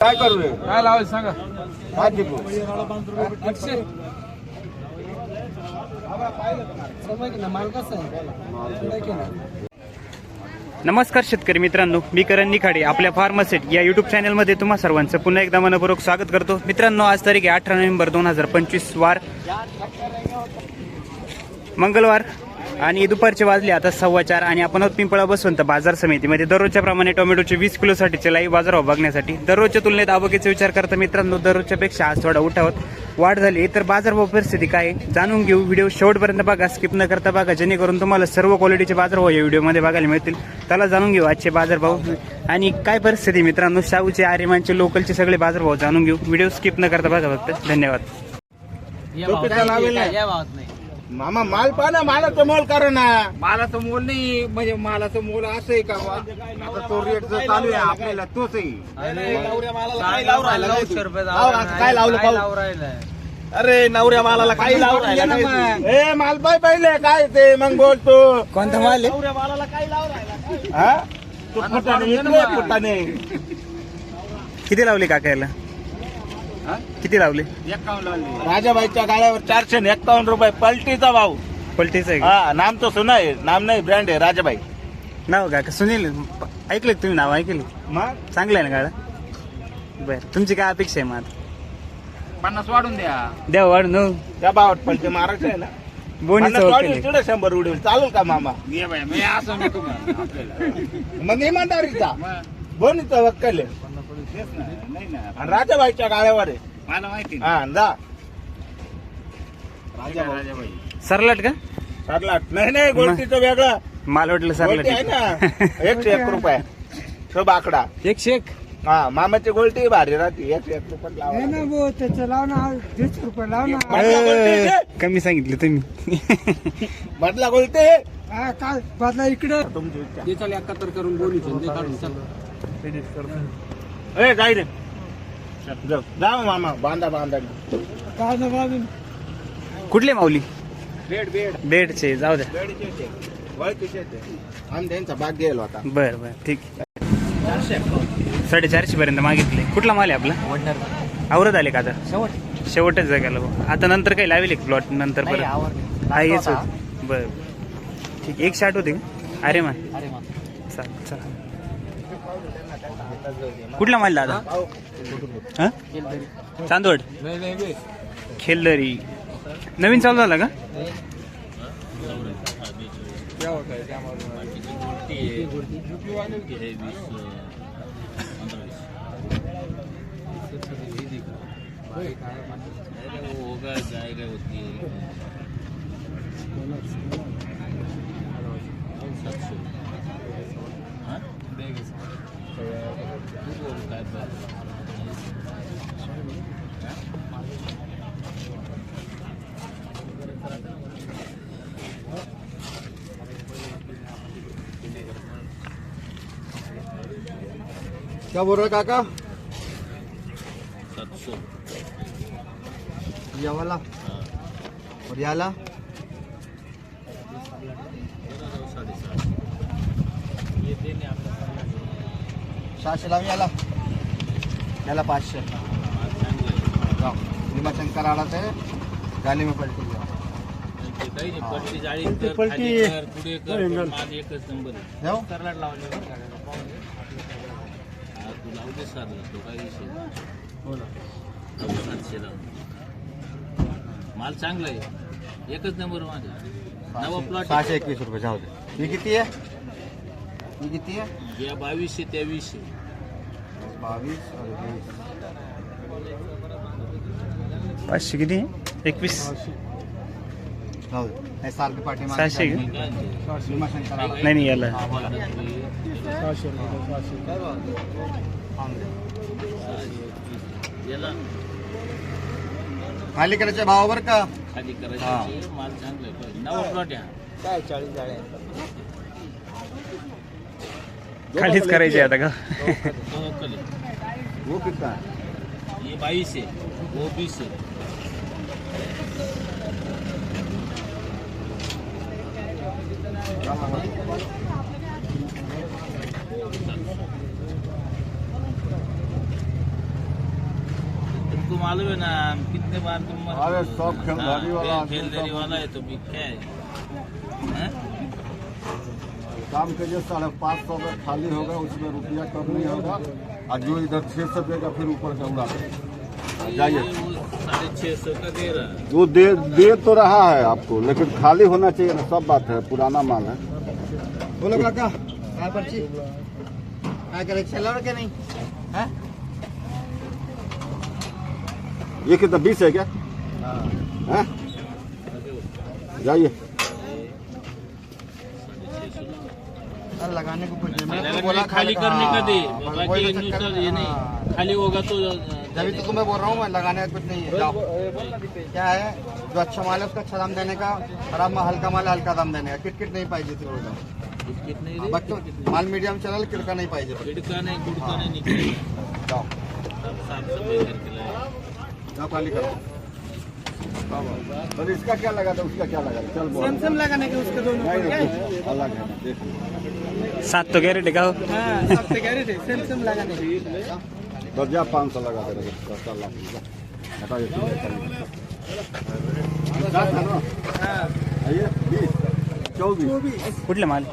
काय करू रे? काय लावायचं सांगा. काय टिपू? आठशे नमस्कार शेतकरी मित्रांनो मी करण निखाडे आपल्या फार्मासेट या युट्यूब चॅनलमध्ये तुम्हा सर्वांचं पुन्हा एकदा मनपूर्वक स्वागत करतो. मित्रांनो आज तारीख आहे अठरा नोव्हेंबर दोन हजार पंचवीस वार. मंगळवार. आणि दुपारचे वाजले आता सव्वा चार आणि आपण पिंपळा बसवंत बाजार समितीमध्ये. दररोजच्या प्रमाणे टोमॅटोचे वीस किलोसाठीचे लाईव्ह बाजारभाव बघण्यासाठी दररोजच्या तुलनेत आवकीचा विचार करता मित्रांनो दररोजच्या पेक्षा आज थोडा उठावत वाढ झाली. तर बाजारभाव परिस्थिती काय? जाणून घेऊ. व्हिडिओ शेवटपर्यंत बघा. स्किप न करता बघा. जेणेकरून तुम्हाला सर्व क्वालिटीचे बाजारभाव या व्हिडिओमध्ये बघायला मिळतील. त्याला जाणून घेऊ आजचे बाजारभाव. आणि काय परिस्थिती मित्रांनो? शाहूचे आर्यमानचे लोकलचे सगळे बाजारभाव जाणून घेऊ. व्हिडिओ स्किप न करता बघा फक्त. धन्यवाद? मामा माल पहा ना मालाचं मोल करा ना. मालाचं मोल नाही म्हणजे मालाचं मोल असं आहे का बा? आता तो रेट जो चालू आहे आपल्याला तोच आहे. काय काय लावलं पाहू? अरे नवऱ्या मालाला काही लावून राहिला नाही. ए माल पाय पहिले काय ते मग बोलतो. कोणता माल आहे? नवऱ्या मालाला काही लावून राहिला हा? तो फुटाने इकडे फुटाने. किती लावले काकायला? किती लावले? राजाबाईच्या गाड्यावर चारशे आणि एक्कावन्न रुपये. पलटीचा भाव पलटीचं आहे का? हा नाम तो सुना आहे. नाम नाही ब्रँड आहे राजाबाई. नाव का सुनील? ऐकलं का तुम्ही नाव? ऐकलं मग? चांगलं आहे ना गाडा बर तुमची काय अपेक्षा आहे मग आता? पन्नास वाढून द्या. द्या वाढ नो त्या भावात पलटी मारायचं आहे ना? बोनीचं पन्नास वकील वाढील, आहे. तिकडे शंभर उडेल. चालेल का मामा? ये बाय मी असं म्हणा आपल्याला मग इमानदारीचा. मग? बोनीचा वक्कल आहे. तेच ना, नाही ना. आणि राजाबाईच्या गाड्यावर आहे. मला माहिती हा जा. राजाबाई. सरलाट का? सरलाट. नाही नाही गोष्टीचं वेगळं. माल वाटलं गोल्टी आहे सरलाट ना. एकशे एक रुपये. तो बाकडा. एक? शेक हा मामाची गोल्टी भारी राहते. एकशे एक रुपये लावा. त्याचं लाव ना. दीडशे रुपये लाव ना. बदला गोल्टी अं, आहे. कमी सांगितलं तुम्ही. बदला गोल्टी. हा, काय बदला इकडे. तुमची इच्छा ते चाल एकाहत्तर करून बोलीचे ते काढून चल. ए जाई रे जाऊ. जा मामा बांधा बांधा काय ना बाजून कुठले माऊली बेड बेड बेडचे जाऊ द्या बेडचे. आम्ही त्यांचा भाग गेलो आता बर बर ठीक साडेचारशे पर्यंत मागितले कुठला माल आहे आपला आवरत आले का आता शेवटच जागायला भाऊ. आता नंतर काही लावेल एक प्लॉट नंतर परत हा हेच होत बर ठीक एकशे आठ होते का अरे मा चालेल चालेल कुठला माल दादा? हा? चांदवड? खेलदरी. नवीन चालू झाला का? क्या बोल रहे काका? ये वाला? और ये वाला? सहाशे लाव याला. याला पाचशे. जाऊ. भीमाशंकर आला ते गाली में पलटी जाऊ. जाऊ माल चांगला आहे. एकच नंबर माझा. नवा प्लॉट सहाशे एकवीस रुपये जाऊ दे. ही किती आहे? ही किती आहे? या बावीसशे तेवीसशे. बावीस पाचशे किती? एकवीस. सहाशे नाही नाही याला. मालिकेच्या भावावर का? खाली करायचे माल चांगला. नवा प्लॉट आहे खालीच करायचे आता का। वो कितना ये बाईस है वो बीस है। मालूम है ना कितने बार तुम अरे सब खेलधारी वाला हाँ, सब- वाला है तो भी क्या हैं? काम करिए साढ़े पाँच सौ का खाली होगा उसमें रुपया कम नहीं होगा। और जो इधर छह सौ देगा फिर ऊपर का उड़ा। जाइए। वो साढ़े छह सौ का दे रहा है। वो दे दे तो रहा है आपको लेकिन खाली होना चाहिए ना सब बात है पुराना माल है। बोलो काका काय पर्ची। काय करायचं चला का नाही? हा? ये कितना बीस है क्या? जाइए चल लगाने को कुछ नहीं मैं बोला खाली करने का दे हाँ, बाकी तो ये नहीं हाँ। खाली होगा तो जब तो तुम्हें बोल रहा हूँ मैं लगाने का कुछ नहीं है जाओ। क्या है जो अच्छा माल है उसका अच्छा दाम देने का खराब माल हल्का माल हल्का दाम देने का। किटकिट नहीं बिस्किट नहीं हाँ, दे बघतो माल मीडियम चला किडका नहीं गुड़का नहीं निकलेगा जाओ। खाली करो। और इसका क्या लगा था उसका क्या लगा था? चल बोल। सैमसंग लगाने के उसके दोनों अलग है सात तो गॅरेट का हो? के पाँच सौ लगा दे ये चौबीस। कुठला माल?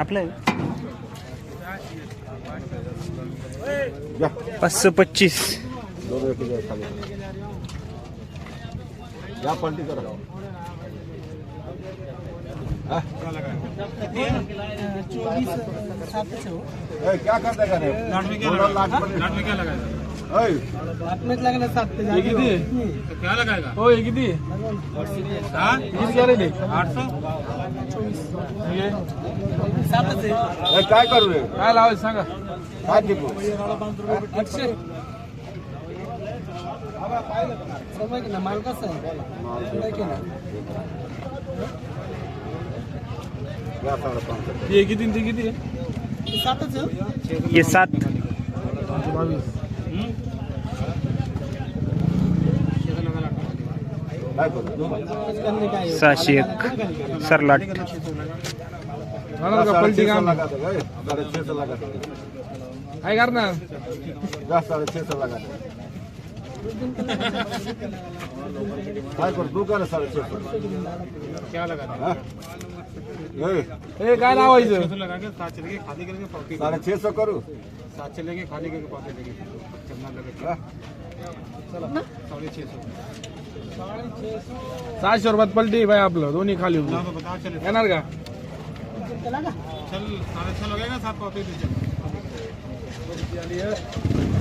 आपलं? पाचशे पच्चीस. जा पलटी करो। क्या कर देगा रे बोलो लाख में क्या लगा हाथ में लगाना सात पे जाके क्या लगाएगा हो ये किती वीस क्या रे आठ सौ सातच आहे काय करू रे काय लावायचं सांगा काय टिपू आठशे समज की ना माल कसा आहे नाही की ना या साढ़े पाँच सौ हे किती ते किती सातच हे सात. काय करू काय सहाशे एक सरलाट पलटी काम लगा दे ए, साढ़े छह सौ लगा दे काय साढ़े छह सौ लगा काय करू? तू कर साढ़े छह सौ क्या लगा ए हे काय लावायचं? साढ़े छह सौ करू सहाशे रुपयात पलटी बाय आपलं दोन्ही खाली होती येणार का?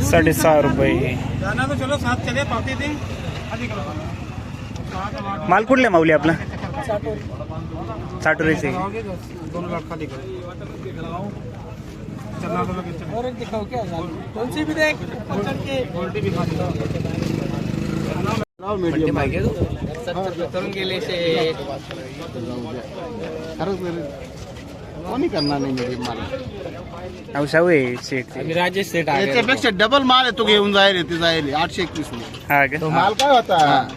साडेसहा रुपये. माल कुठला माऊली आपला? साठ रुपये और एक दिखाओ क्या कौन सी भी देख पचड़ के। मीडियम करून गेले शे कोणी करणार नाही मीडियम माल. औषाव आहे शेट राजेश सेठ याच्यापेक्षा डबल माल आहे तो घेऊन जायला ते जायला आठशे एकवीस हा का? माल काय होता?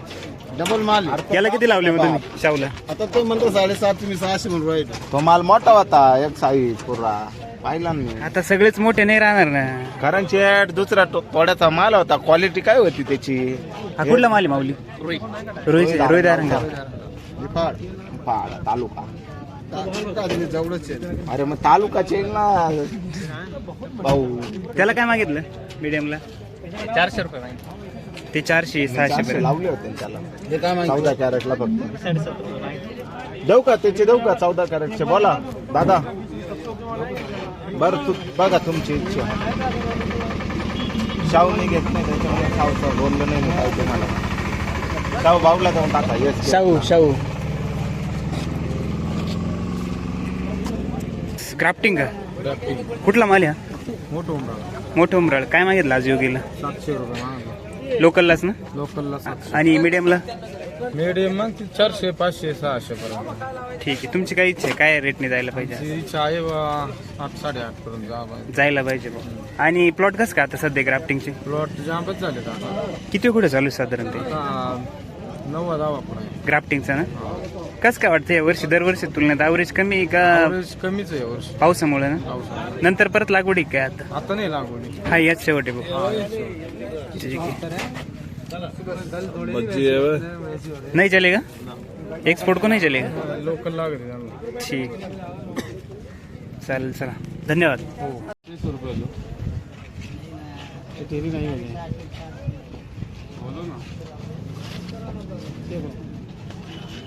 डबल माल आहे. याला किती लावले मग तुम्ही शावला आता ते म्हणतो साडेसात तुम्ही सहाशे म्हणून राहिले. तो माल मोठा होता एक साईज पुरा. पाहिला मी आता सगळेच मोठे नाही राहणार ना. कारण शेट दुसरा तो- थोड्याचा माल होता क्वालिटी काय होती त्याची? हा कुठला माल आहे माऊली? रोहित. रोहित निफाड निफाड तालुका. जवळच अरे मग तालुकाचे येईल ना भाऊ. त्याला काय मागितलं? मीडियमला चारशे रुपये ते चारशे सहाशे पर्यंत. लावले होते त्याला. हे चौदा कॅरेटला फक्त. देऊ का त्याचे? देऊ का चौदा कॅरेटचे बोला. दादा. बर तू बघा तुमची इच्छा. शाहूने घेत नाही त्याच्यामुळे शाहूचं बोललं नाही मी काय तुम्हाला. शाहू भाऊला जाऊन टाका. येस शाहू शाहू. क्राफ्टिंग का? कुठला माल हा? मोठं मोठं उमराळ. काय मागितलं आज योगीला? सातशे रुपये लोकललाच ना? लोकलला आणि मीडियमला मीडियम मग ती चारशे पाचशे सहाशे पर्यंत. ठीक आहे. तुमची काय इच्छा आहे? काय रेटने जायला पाहिजे ती इच्छा आहे बा आठ साडेआठ पर्यंत जा जायला पाहिजे बुवा. आणि प्लॉट कसं का आता सध्या ग्राफ्टिंगचे प्लॉट जामच झाले आता. किती कुठे चालू आहे साधारण ते? आता नव्वद पुढे. ग्राफ्टिंगचा ना? कसं काय वाटतं या वर्षी दरवर्षी तुलनेत? ॲव्हरेज कमी आहे का? Average कमीच आहे वर्ष. पावसामुळे ना? नंतर परत लागवडी काय आता? आता नाही लागवडी. हा याच शेवट आहे भाऊ ठीक आहे. नहीं चलेगा एक्सपोर्ट को नहीं चलेगा लोकल लागत आहे त्यांना. ठीक. चालेल चला. धन्यवाद.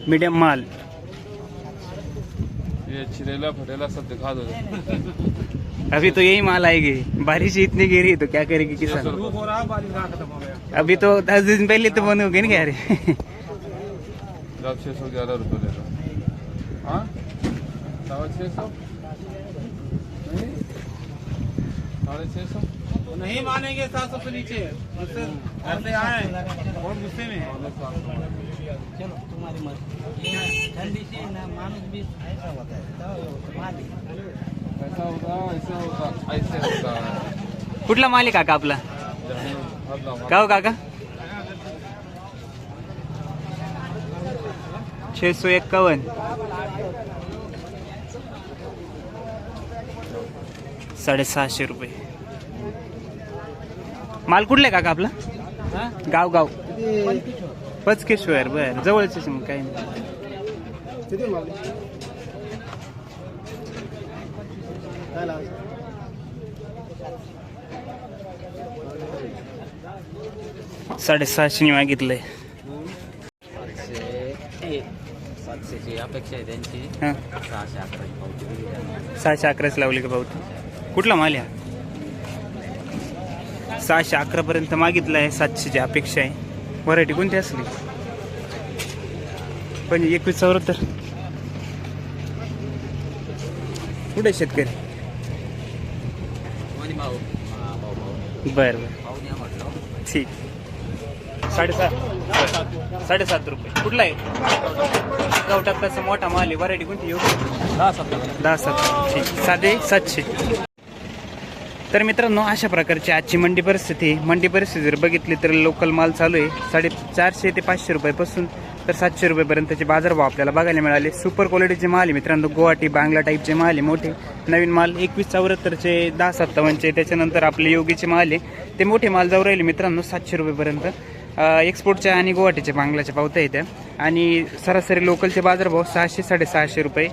मीडियम माल। ये छिलेला फटेला सब दिखा दो। अभी तो यही माल आएगी। बारिश इतनी गिरी तो क्या करेगी किसान? अभी तो दस दिन पहले तो बंद हो गई ना क्या रे? जब सौ ग्यारह रुपये ले लो। हाँ? साढ़े छः सौ? नहीं? साढ़े छः सौ? नहीं मानेंगे सात सौ से नीचे। ऐसे आए। बहुत गुस्से में चलो। ना मानुस भी ऐसा होता है मालिक. ऐसा होता ऐसा होता ऐसे होता. है कुठला माल आहे काका आपला? का हो काका? छे सौ एक्कावन्न. साडेसहाशे रुपये. माल कुठला आहे काका आपला? गाव गाव. पचकेश्वर बर. जवळच आहे मग काही नाही. साडेसहाशे मागितलंय. सातशेची अपेक्षा आहे त्यांची. हां. सहाशे अकराची पावती दिली त्यांना. सहाशे अकराच लावली का भाऊ कुठला माल हा? सहाशे अकरा पर्यंत मागितलं आहे सातशेची अपेक्षा आहे. व्हरायटी कोणती असली? पण एकवीस चौऱ्याहत्तर. कुठे शेतकरी? बरं बरं. ठीक. साडेसात. साडेसात रुपये. कुठला आहे? गाव टप्प्याचा मोठा माल आहे. व्हरायटी कोणती? येऊ दहा सत्तर दहा सात ठीक. साधे सातशे. तर मित्रांनो अशा प्रकारची आजची मंडी परिस्थिती. मंडी परिस्थिती जर बघितली तर लोकल माल चालू आहे. साडे चारशे ते पाचशे रुपयापासून तर सातशे रुपयेपर्यंतचे बाजारभाव आपल्याला बघायला मिळाले. सुपर क्वालिटीचे माल आहे मित्रांनो. गुवाहाटी बांगला टाईपचे माल आहे मोठे. नवीन माल एकवीस चौऱ्याहत्तरचे दहा सत्तावन्नचे त्याच्यानंतर आपले योगीचे माल आहे. ते मोठे माल जाऊ राहिले मित्रांनो सातशे रुपयेपर्यंत. एक्सपोर्टचे एक्सपोर्टच्या आणि गुवाहाटीच्या बांगलाच्या पावत्या येत्या. आणि सरासरी लोकलचे बाजारभाव सहाशे साडेसहाशे रुपये.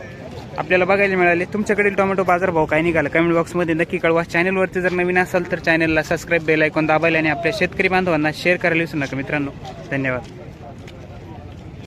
आपल्याला बघायला मिळाले. तुमच्याकडील टोमॅटो बाजारभाव काय निघाला? कमेंट बॉक्समध्ये नक्की कळवा. चॅनलवरती जर नवीन असाल तर चॅनलला सबस्क्राईब बेल ऐकून दाबायला आणि आपल्या शेतकरी बांधवांना शेअर करायला विसरू नका मित्रांनो. धन्यवाद.